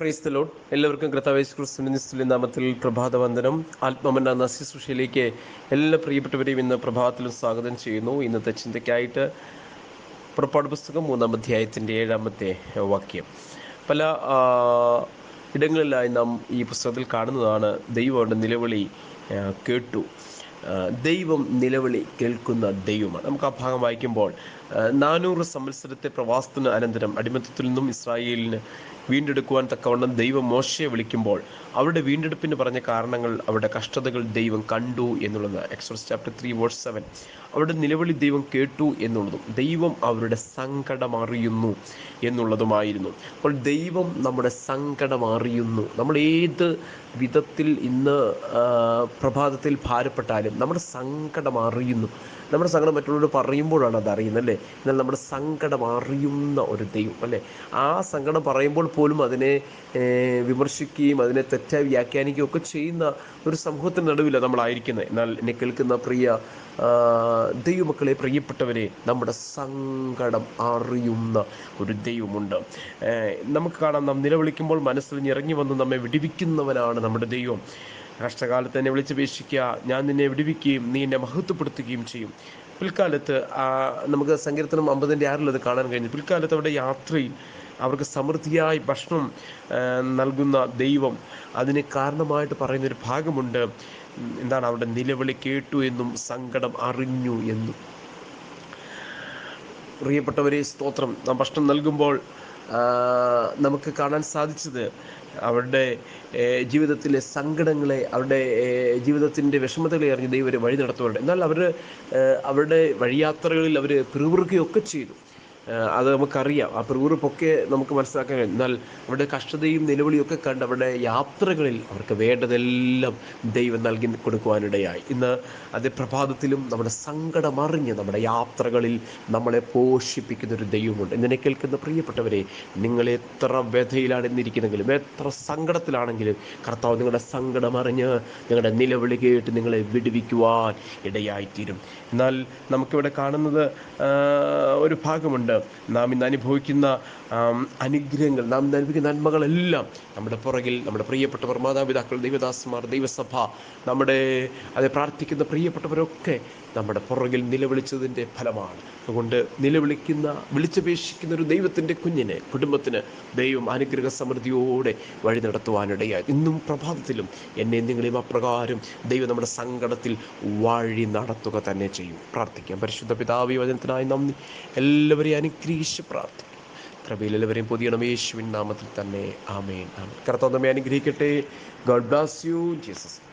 Price എല്ലാവർക്കും കർത്താവേശ് ക്രിസ്തുവിനിസ്തുലി നാമത്തിൽ പ്രഭാത വന്ദനം ആത്മമന്ന നസ്യസുഷയിലേക്ക് എല്ലാ പ്രിയപ്പെട്ടവരെയും ഇന്ന് പ്രഭാതത്തിലും സ്വാഗതം ചെയ്യുന്നു. ഇന്നത്തെ ചിന്തയ്ക്കായിട്ട് പുറപ്പാട് പുസ്തകം മൂന്നാം അധ്യായത്തിന്റെ ഏഴാമത്തെ വാക്യം. പല ഇടങ്ങളിലായി നാം ഈ പുസ്തകത്തിൽ കാണുന്നതാണ് ദൈവമുടെ നിലവിളി കേട്ടു. ദൈവം നിലവിളി കേൾക്കുന്ന ദൈവമാണ്. നമുക്ക് ആ ഭാഗം വായിക്കുമ്പോൾ നാനൂറ് സംവത്സരത്തെ പ്രവാസത്തിന് അനന്തരം അടിമത്തത്തിൽ നിന്നും ഇസ്രായേലിന് വീണ്ടെടുക്കുവാൻ തക്കവണ്ണം ദൈവം മോശയെ വിളിക്കുമ്പോൾ അവരുടെ വീണ്ടെടുപ്പിന് പറഞ്ഞ കാരണങ്ങൾ അവരുടെ കഷ്ടതകൾ ദൈവം കണ്ടു എന്നുള്ളത് Exodus chapter three verse seven അവരുടെ നിലവിളി ദൈവം കേട്ടു എന്നുള്ളതും ദൈവം അവരുടെ സങ്കടം അറിയുന്നു എന്നുള്ളതുമായിരുന്നു. അപ്പോൾ ദൈവം നമ്മുടെ സങ്കടം അറിയുന്നു. നമ്മൾ ഏത് വിധത്തിൽ ഇന്ന് പ്രഭാതത്തിൽ ഭാരപ്പെട്ടാലും നമ്മുടെ സങ്കടം അറിയുന്നു. നമ്മുടെ സങ്കടം മറ്റുള്ളവർ പറയുമ്പോഴാണ് അത് അറിയുന്നത് അല്ലേ? എന്നാൽ നമ്മുടെ സങ്കടം അറിയുന്ന ഒരു ദൈവം അല്ലേ? ആ സങ്കടം പറയുമ്പോൾ പോലും അതിനെ വിമർശിക്കുകയും അതിനെ തെറ്റായി വ്യാഖ്യാനിക്കുകയും ഒക്കെ ചെയ്യുന്ന ഒരു സമൂഹത്തിന് നടുവിലാണ് നമ്മളായിരിക്കുന്നത്. എന്നാൽ എന്നെ കേൾക്കുന്ന പ്രിയ ദൈവമക്കളെ പ്രിയപ്പെട്ടവരെ നമ്മുടെ സങ്കടം അറിയുന്ന ഒരു ദൈവമുണ്ട്. നമുക്ക് കാണാം നാം നിലവിളിക്കുമ്പോൾ മനസ്സിൽ ഇറങ്ങി വന്ന് നമ്മെ വിടിവിക്കുന്നവനാണ് നമ്മുടെ ദൈവം. കഷ്ടകാലത്ത് എന്നെ വിളിച്ചപേക്ഷിക്കുക ഞാൻ നിന്നെ വിടുവിക്കുകയും നീ എന്നെ മഹത്വപ്പെടുത്തുകയും ചെയ്യും. പിൽക്കാലത്ത് നമുക്ക് സങ്കീർത്തനം അമ്പതിന്റെ ആറിൽ അത് കാണാൻ കഴിഞ്ഞു. പിൽക്കാലത്ത് അവിടെ യാത്രയിൽ അവർക്ക് സമൃദ്ധിയായി ഭക്ഷണം നൽകുന്ന ദൈവം അതിന് കാരണമായിട്ട് പറയുന്നൊരു ഭാഗമുണ്ട്. എന്താണ് അവരുടെ നിലവിളി കേട്ടു എന്നും സങ്കടം അറിഞ്ഞു എന്നും. പ്രിയപ്പെട്ടവരെ സ്തോത്രം. നാം ഭക്ഷണം നൽകുമ്പോൾ നമുക്ക് കാണാൻ സാധിച്ചത് അവരുടെ ജീവിതത്തിലെ സങ്കടങ്ങളെ അവരുടെ ജീവിതത്തിന്റെ വിഷമതകളെ അറിഞ്ഞ് ദൈവം വഴി നടത്തുന്നുണ്ട്. എന്നാൽ അവർ അവരുടെ വഴിയാത്രകളിൽ അവർ പിറുപിറുക്കുകയൊക്കെ ചെയ്തു. അത് നമുക്കറിയാം. ആ പിറുപിറുപ്പൊക്കെ നമുക്ക് മനസ്സിലാക്കാൻ കഴിയും. എന്നാൽ അവരുടെ കഷ്ടതയും നിലവിളിയും ഒക്കെ കണ്ട് അവരുടെ യാത്രകളിൽ അവർക്ക് വേണ്ടതെല്ലാം ദൈവം നൽകി കൊടുക്കുവാനിടയായി. ഇന്ന് അതേ പ്രഭാതത്തിലും നമ്മുടെ സങ്കടമറിഞ്ഞ് നമ്മുടെ യാത്രകളിൽ നമ്മളെ പോഷിപ്പിക്കുന്ന ഒരു ദൈവമുണ്ട്. എന്നെ കേൾക്കുന്ന പ്രിയപ്പെട്ടവരെ നിങ്ങൾ എത്ര വ്യഥയിലാണ് ഇന്നിരിക്കുന്നെങ്കിലും എത്ര സങ്കടത്തിലാണെങ്കിലും കർത്താവ് നിങ്ങളുടെ സങ്കടം അറിഞ്ഞ് നിങ്ങളുടെ നിലവിളി കേട്ട് നിങ്ങളെ വിടുവിക്കുവാൻ ഇടയായിത്തീരും. എന്നാൽ നമുക്കിവിടെ കാണുന്നത് ഒരു ഭാഗമുണ്ട്. നാം ഇന്ന് അനുഭവിക്കുന്ന അനുഗ്രഹങ്ങൾ നാം ഇന്ന് അനുഭവിക്കുന്ന നന്മകളെല്ലാം നമ്മുടെ പുറകിൽ നമ്മുടെ പ്രിയപ്പെട്ടവർ മാതാപിതാക്കൾ ദൈവദാസന്മാർ ദൈവസഭ നമ്മുടെ അത് പ്രാർത്ഥിക്കുന്ന പ്രിയപ്പെട്ടവരൊക്കെ നമ്മുടെ പുറകിൽ നിലവിളിച്ചതിന്റെ ഫലമാണ്. അതുകൊണ്ട് നിലവിളിക്കുന്ന വിളിച്ചപേക്ഷിക്കുന്ന ഒരു ദൈവത്തിന്റെ കുഞ്ഞിനെ കുടുംബത്തിന് ദൈവം അനുഗ്രഹ സമൃദ്ധിയോടെ വഴി നടത്തുവാനിടയായി. ഇന്നും പ്രഭാതത്തിലും എന്നെ നിങ്ങളെയും അപ്രകാരം ദൈവം നമ്മുടെ സങ്കടത്തിൽ വഴി നടത്തുക തന്നെ ചെയ്യും. പ്രാർത്ഥിക്കാം. പരിശുദ്ധ പിതാവി വചനത്തിനായി നന്ദി എല്ലാവരെയും അനുഗ്രഹിച്ച് പ്രാർത്ഥിക്കും കൃപയിൽ എല്ലാവരെയും പൊതിയണം യേശുവിൻ നാമത്തിൽ തന്നെ. ആമേൻ. ആമേൻ. കർത്താവ് നമ്മെ അനുഗ്രഹിക്കട്ടെ. God Plassey you Jesus